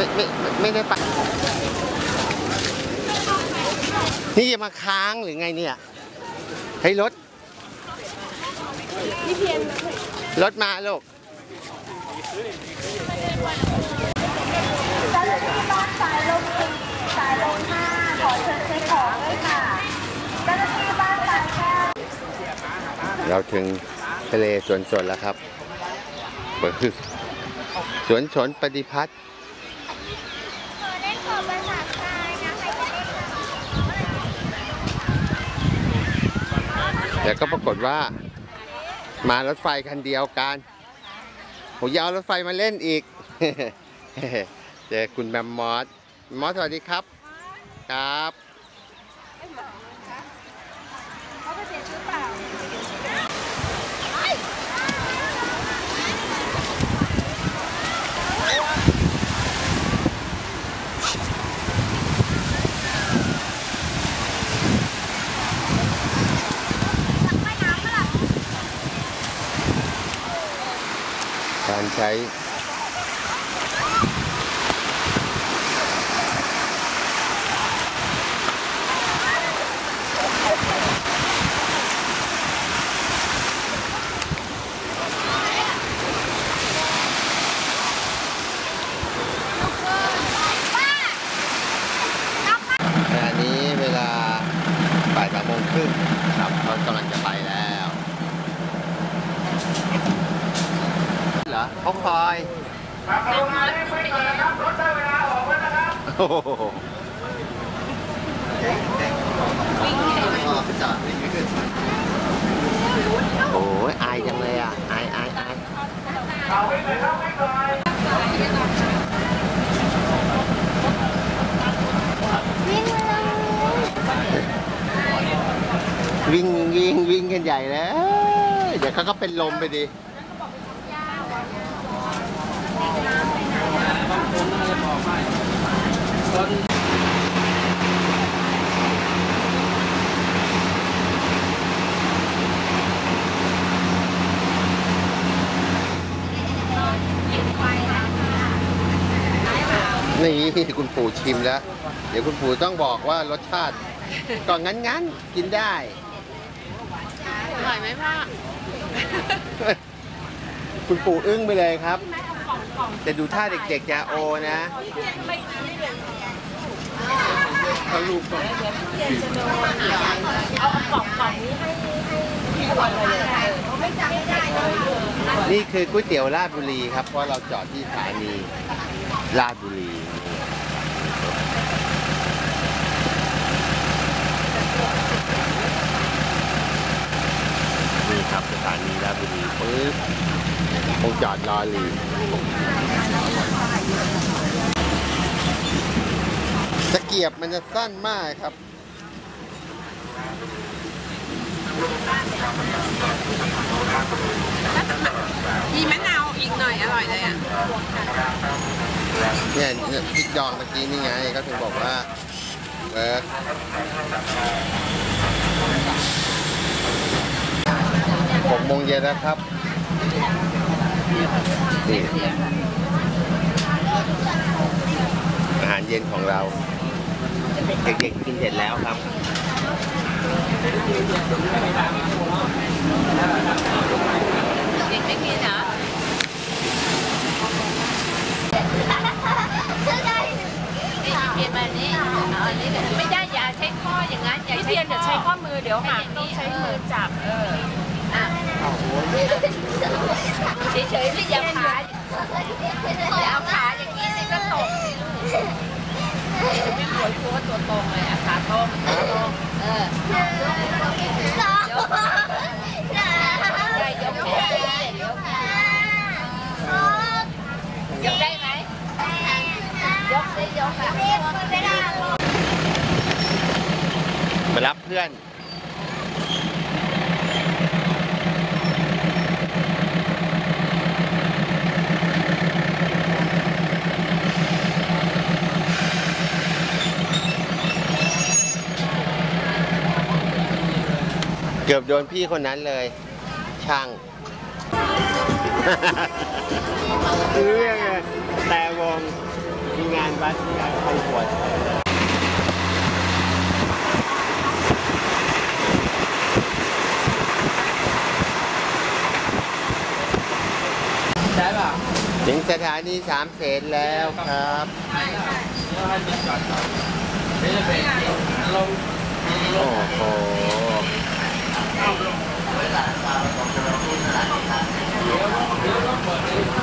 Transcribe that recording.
ไม่ไม่ไม่ได้ไป นี่จะมาค้างหรือไงเนี่ยเฮ้ยรถรถมาลูกเจ้าหน้าที่บ้านสายลมสี่สายลมห้าขอเชิญเช็คของด้วยค่ะเจ้าหน้าที่บ้านสายแก้วเราถึงทะเลสวนสนแล้วครับ สวนสนปฏิพัฒน์ ขอได้ขอภาษาไทยนะใครจะได้ค่ะ แต่ก็ปรากฏว่ามารถไฟคันเดียวกันผมยาวรถไฟมาเล่นอีก เจอคุณแมมมอสมอสสวัสดีครับ ครับ เขาจะเสียชื่อเปล่า การใช้ขณะนี้เวลาบ่ายสามโมงครึ่งครับเขากำลังจะไปแล้ว เหรอเขาคอยโอ้โหโอ้ยอายจังเลยอะ อายอายอายวิ่งวิ่งวิ่งกันใหญ่แล้ว เดี๋ยวเขาก็เป็นลมไปดิ นี่คุณปู่ชิมแล้ว เดี๋ยวคุณปู่ต้องบอกว่ารสชาติก็งั้นงั้นๆกินได้อร่อยไหมพ่อ คุณปู่อึ้งไปเลยครับ จะดูท่าเด็กๆจะโอนะเขาลูกก่อนนี่คือก๋วยเตี๋ยวราชบุรีครับ เพราะเราจอดที่สถานีราชบุรี นี่ครับสถานีราชบุรีปึ๊บ คงจอดรอหลีตะเกียบมันจะสั้นมากครับ มีมะนาวอีกหน่อยอร่อยเลยอะ เนี่ยเนี่ยพริกดองเมื่อกี้นี่ไงก็ถึงบอกว่าเวิร์กหกโมงเย็นแล้วครับ นี่อาหารเย็นของเรา เด็กๆกินเสร็จแล้วครับเด็กไม่กินเหรอนี่เพียนมานี่เอาอันนี้เดี๋ยวไม่ได้อย่าใช้ข้ออย่างนั้นอย่าพี่ใช้เพียนเดี๋ยวใช้ข้อมือเดี๋ยวหักต้องใช้มือจับเอออะ เฉยๆไม่อย่าขาอย่าเอาขาอย่างนี้นี่ก็ตกนี่จะไม่ปวดตัวตัวตรงเลยอะขาตรงขาตรงเออได้ยกแขนยกแขนยกได้ไหมยกได้ยกอะมารับเพื่อน กือบโดนพี่คนนั้นเลย ช่างเรื่องไงแต่วงยังไงร้านที่ร้านไปหัวใช่ป่ะถึงสถานีสามเสนแล้วครับแล้วให้จอดจอดนี่จะเป็นลงโอ้โห Thank you.